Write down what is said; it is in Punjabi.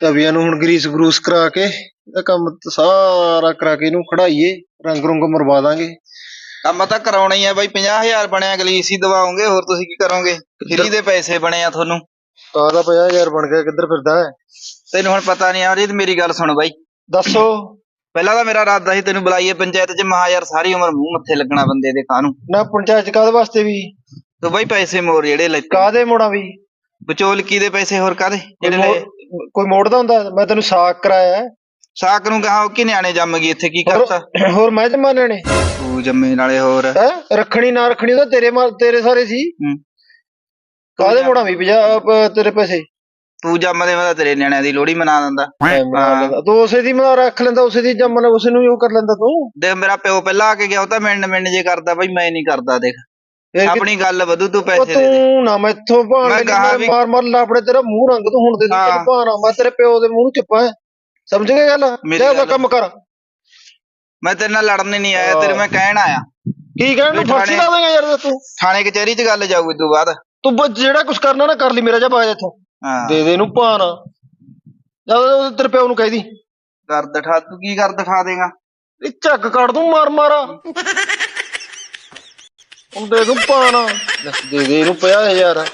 ਤਵੀਆਂ ਨੂੰ ਹੁਣ ਗਰੀਸ ਗਰੂਸ ਕਰਾ ਕੇ ਇਹਦਾ ਕੰਮ ਤਾਂ ਸਾਰਾ ਕਰਾ ਕੇ ਇਹਨੂੰ ਖੜਾਈਏ ਰੰਗ ਰੁੰਗ ਮਰਵਾ ਦਾਂਗੇ। ਕੰਮ ਤਾਂ ਕਰਾਉਣਾ ਹੀ ਆ ਬਾਈ 50000 ਬਣਿਆ ਗਲੀਸ ਹੀ ਦਵਾਓਗੇ ਹੋਰ ਤੁਸੀਂ ਕੀ ਕਰੋਗੇ? ਫਰੀ ਦੇ ਪੈਸੇ ਬਣੇ ਆ ਤੁਹਾਨੂੰ। ਕਾਹਦਾ 50000 ਬਣ ਗਿਆ ਕਿੱਧਰ ਫਿਰਦਾ ਹੈ? ਤੈਨੂੰ ਹੁਣ ਪਤਾ ਨਹੀਂ ਆ ਰਹੀ ਮੇਰੀ ਗੱਲ ਸੁਣ ਬਾਈ। ਦੱਸੋ। ਪਹਿਲਾਂ ਤਾਂ ਮੇਰਾ ਇਰਾਦਾ ਸੀ ਤੈਨੂੰ ਬੁਲਾਈਏ ਪੰਚਾਇਤ 'ਚ ਮਹਾ ਯਾਰ ਸਾਰੀ ਉਮਰ ਮੂੰਹ ਮੱਥੇ ਲੱਗਣਾ ਬੰਦੇ ਦੇ ਕਾਹਨੂੰ। ਨਾ ਪੰਚਾਇਤ ਕਾਹਦੇ ਵਾਸਤੇ ਵੀ? ਤੂੰ ਬਾਈ ਪੈਸੇ ਮੋਰ ਜਿਹੜੇ ਲੈ ਕਾਹਦੇ ਮੋੜਾਂ ਵੀ? ਵਿਚੋਲਕੀ ਦੇ ਪੈਸੇ ਹੋਰ ਕਾਦੇ ਕੋਈ ਜਿਹੜੇ ਲਏ ਕੋਈ ਮੋੜਦਾ ਹੁੰਦਾ? ਮੈਂ ਤੈਨੂੰ ਸਾਕ ਕਰਾਇਆ ਹੈ। ਸਾਕ ਨੂੰ ਕਹਾ ਕਿ ਨਿਆਣੇ ਜੰਮ ਗਈ ਇੱਥੇ? ਕੀ ਕਰਤਾ? ਹੋਰ- ਹੋਰ ਮੈਂ ਜਮਾਨੇ ਨੇ ਤੂੰ ਜੰਮੇ ਨਾਲੇ ਹੋਰ। ਹੈ? ਰੱਖਣੀ ਨਾ ਰੱਖਣੀ ਉਹ ਤਾਂ ਤੇਰੇ ਮਾ- ਤੇਰੇ ਸਾਰੇ ਸੀ। ਹੂੰ। ਕਾਹਦੇ ਮੋੜਾਂ ਵੀ? ਪੰਜਾਹ ਅਹ, ਤੇਰੇ ਪੈਸੇ। ਤੂੰ ਜੰਮਦੇ ਮੈਂ ਤਾਂ ਤੇਰੇ ਨਿਆਣਿਆਂ ਦੀ ਲੋਹੜੀ ਮਨਾ ਦਿੰਦਾ। ਐ ਬਣਾ ਲੈਂਦਾ ਤੂੰ ਉਸੇ ਦੀ ਮੈਂ ਰੱਖ ਲੈਂਦਾ ਉਸੇ ਦੀ ਜੰਮਨ ਉਸੇ ਨੂੰ ਹੀ ਉਹ ਕਰ ਲੈਂਦਾ ਤੂੰ। ਦੇਖ ਮੇਰਾ ਪਿਓ ਪਹਿਲਾਂ ਆ ਕੇ ਗਿਆ ਉਹ ਤਾਂ ਮਿੰਡ ਮਿੰਡ ਜੇ ਕਰਦਾ ਬਾਈ ਮੈਂ ਨਹੀਂ ਕਰਦਾ ਦੇਖ। ਆਪਣੀ ਗੱਲ ਵਧੂ ਤੂੰ ਪੈਸੇ ਦੇ ਦੇ। ਤੂੰ ਨਾ ਮੈਥੋਂ ਭਾਣ ਮੈਂ ਮਾਰ ਮਾਰ ਲਾਪੜੇ ਤੇਰਾ ਮੂੰਹ ਰੰਗ ਤੂੰ ਹੁਣ ਦੇ ਦੇ ਭਾਣਾ ਮੈਂ ਤੇਰੇ ਪਿਓ ਦੇ ਮੂੰਹ ਨੂੰ ਚਿੱਪਾ ਸਮਝ ਗਿਆ ਗੱਲ? ਜਾ ਕੰਮ ਕਰ। ਮੈਂ ਤੇਰੇ ਨਾਲ ਲੜਨ ਨਹੀਂ ਆਇਆ ਤੇਰੇ ਮੈਂ ਕਹਿਣ ਆਇਆ। ਕੀ ਕਹਿਣ ਨੂੰ? ਫਾਂਸੀ ਥਾਣੇ- ਲਾ ਦੇਗਾ ਯਾਰ ਤੂੰ। ਥਾਣੇ ਕਚਹਿਰੀ 'ਚ ਗੱਲ ਜਾਊ ਇਦੋਂ ਬਾਅਦ। ਤੂੰ ਬਸ ਜਿਹੜਾ ਕੁਝ ਕਰਨਾ ਨਾ ਕਰ ਲਈ ਮੇਰਾ ਜਾ ਬਾਜ ਇੱਥੋਂ। ਦੇ ਦੇ ਇਹਨੂੰ ਭਾਣਾ ਜਾ ਤੇਰੇ ਪਿਓ ਨੂੰ ਕਹਿ ਦੀ। ਕਰ ਦਿਖਾ ਤੂੰ ਕੀ ਕਰ ਦਿਖਾ ਦੇਗਾ? ਇਹ ਝੱਗ ਕੱਢ ਦੂੰ ਮਾਰ ਮਾਰਾ ਹੁਣ ਦੇ ਦੂੰ ਭਾਣਾ ਲੈ, ਦੇ ਦੇ ਇਹਨੂੰ 50000